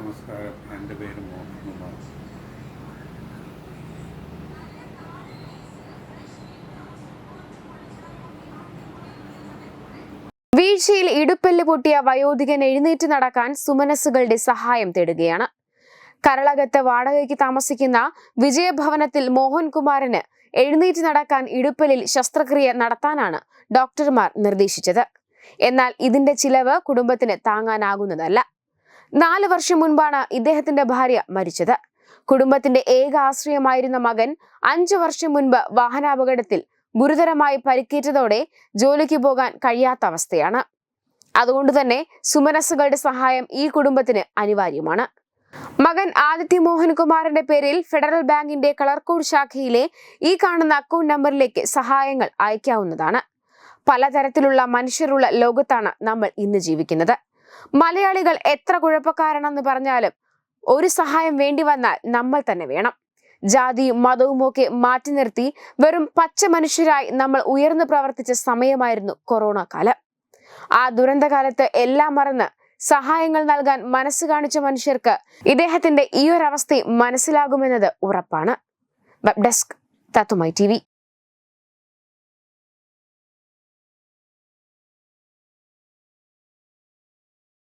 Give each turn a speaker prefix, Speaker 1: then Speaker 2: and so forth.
Speaker 1: നമസ്കാരം. എന്റെ പേര് മോഹൻകുമാർ
Speaker 2: വീഴ്ചയിൽ ഇടുപ്പെല്ല് പൊട്ടിയ വയോധികൻ എഴുന്നേറ്റ് നടക്കാൻ സുമനസ്സുകളുടെ സഹായം തേടുകയാണ്. കരളകത്ത് വാടകയ്ക്ക് താമസിക്കുന്ന വിജയഭവനത്തിൽ മോഹൻകുമാറിന് എഴുന്നേറ്റ് നടക്കാൻ ഇടുപ്പലിൽ ശസ്ത്രക്രിയ നടത്താനാണ് ഡോക്ടർമാർ നിർദ്ദേശിച്ചത്. എന്നാൽ ഇതിന്റെ ചിലവ് കുടുംബത്തിന് താങ്ങാനാകുന്നതല്ല. നാല് വർഷം മുൻപാണ് ഇദ്ദേഹത്തിന്റെ ഭാര്യ മരിച്ചത്. കുടുംബത്തിന്റെ ഏക ആശ്രയമായിരുന്ന മകൻ അഞ്ചു വർഷം മുൻപ് വാഹനാപകടത്തിൽ ഗുരുതരമായി പരിക്കേറ്റതോടെ ജോലിക്ക് പോകാൻ കഴിയാത്ത അവസ്ഥയാണ്. അതുകൊണ്ട് തന്നെ സുമനസ്സുകളുടെ സഹായം ഈ കുടുംബത്തിന് അനിവാര്യമാണ്. മകൻ ആദിത്യ മോഹൻകുമാറിന്റെ പേരിൽ ഫെഡറൽ ബാങ്കിന്റെ കളർകോഡ് ശാഖയിലെ ഈ കാണുന്ന അക്കൗണ്ട് നമ്പറിലേക്ക് സഹായങ്ങൾ അയക്കാവുന്നതാണ്. പലതരത്തിലുള്ള മനുഷ്യരുള്ള ലോകത്താണ് നമ്മൾ ഇന്ന് ജീവിക്കുന്നത്. മലയാളികൾ എത്ര കുഴപ്പക്കാരാണെന്ന് പറഞ്ഞാലും ഒരു സഹായം വേണ്ടി വന്നാൽ നമ്മൾ തന്നെ വേണം. ജാതിയും മതവും ഒക്കെ മാറ്റി നിർത്തി വെറും പച്ച മനുഷ്യരായി നമ്മൾ ഉയർന്നു പ്രവർത്തിച്ച സമയമായിരുന്നു കൊറോണ കാലം. ആ ദുരന്തകാലത്ത് എല്ലാം മറന്ന് സഹായങ്ങൾ നൽകാൻ മനസ്സ് കാണിച്ച മനുഷ്യർക്ക് ഇദ്ദേഹത്തിന്റെ ഈ ഒരു അവസ്ഥയും മനസ്സിലാകുമെന്നത് ഉറപ്പാണ്. വെബ് ഡെസ്ക് തത്തുമൈ ടി